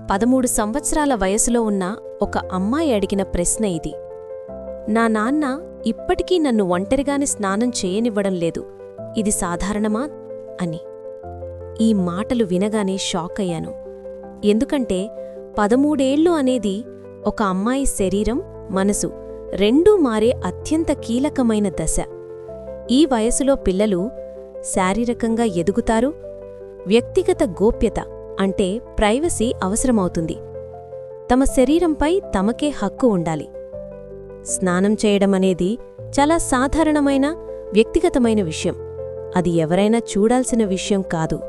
పదమూడు సంవత్సరాల వయసులో ఉన్న ఒక అమ్మాయి అడిగిన ప్రశ్న ఇది. నా నాన్న ఇప్పటికీ నన్ను ఒంటరిగానే స్నానం చేయనివ్వడం లేదు. ఇది సాధారణమా? అని. ఈ మాటలు వినగానే షాక్ అయ్యాను. ఎందుకంటే పదమూడేళ్ళు అనేది ఒక అమ్మాయి శరీరం మనసు రెండూ మారే అత్యంత కీలకమైన దశ. ఈ వయసులో పిల్లలు శారీరకంగా ఎదుగుతారు వ్యక్తిగత గోప్యత అంటే ప్రైవసీ అవసరమవుతుంది. తమ శరీరంపై తమకే హక్కు ఉండాలి. స్నానం చేయడమనేది చాలా సాధారణమైన వ్యక్తిగతమైన విషయం. అది ఎవరైనా చూడాల్సిన విషయం కాదు.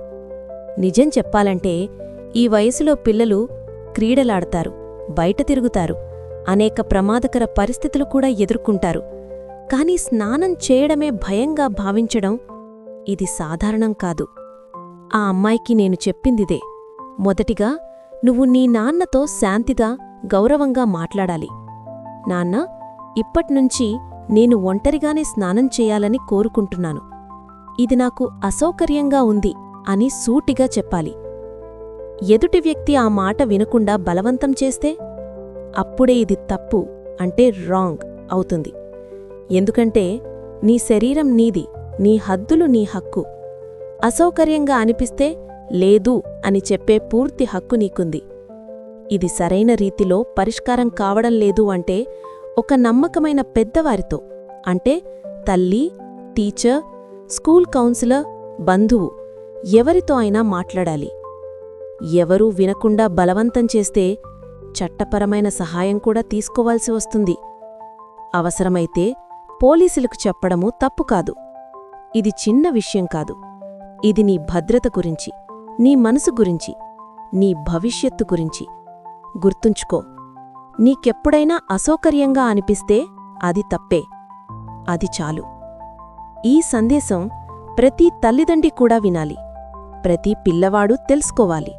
నిజం చెప్పాలంటే ఈ వయసులో పిల్లలు క్రీడలాడతారు బయట తిరుగుతారు అనేక ప్రమాదకర పరిస్థితులు కూడా ఎదుర్కొంటారు. కాని స్నానం చేయడమే భయంగా భావించడం ఇది సాధారణం కాదు. ఆ అమ్మాయికి నేను చెప్పిందిదే. మొదటిగా నువ్వు నీ నాన్నతో శాంతిగా గౌరవంగా మాట్లాడాలి. నాన్న ఇప్పట్నుంచి నేను ఒంటరిగానే స్నానం చేయాలని కోరుకుంటున్నాను. ఇది నాకు అసౌకర్యంగా ఉంది అని సూటిగా చెప్పాలి. ఎదుటి వ్యక్తి ఆ మాట వినకుండా బలవంతం చేస్తే అప్పుడే ఇది తప్పు అంటే రాంగ్ అవుతుంది. ఎందుకంటే నీ శరీరం నీది నీ హద్దులు నీ హక్కు. అసౌకర్యంగా అనిపిస్తే లేదు అని చెప్పే పూర్తి హక్కు నీకుంది. ఇది సరైన రీతిలో పరిష్కారం కావడం లేదు అంటే ఒక నమ్మకమైన పెద్దవారితో అంటే తల్లి టీచర్ స్కూల్ కౌన్సిలర్ బంధువు ఎవరితో అయినా మాట్లాడాలి. ఎవరూ వినకుండా బలవంతం చేస్తే చట్టపరమైన సహాయం కూడా తీసుకోవాల్సి వస్తుంది. అవసరమైతే పోలీసులకు చెప్పడము తప్పు కాదు. ఇది చిన్న విషయం కాదు. ఇది నీ భద్రత గురించి. నీ మనసు గురించి నీ భవిష్యత్తు గురించి గుర్తుంచుకో. నీకెప్పుడైనా అసౌకర్యంగా అనిపిస్తే అది తప్పే. అది చాలు. ఈ సందేశం ప్రతి తల్లిదండ్రి కూడా వినాలి. ప్రతి పిల్లవాడు తెలుసుకోవాలి.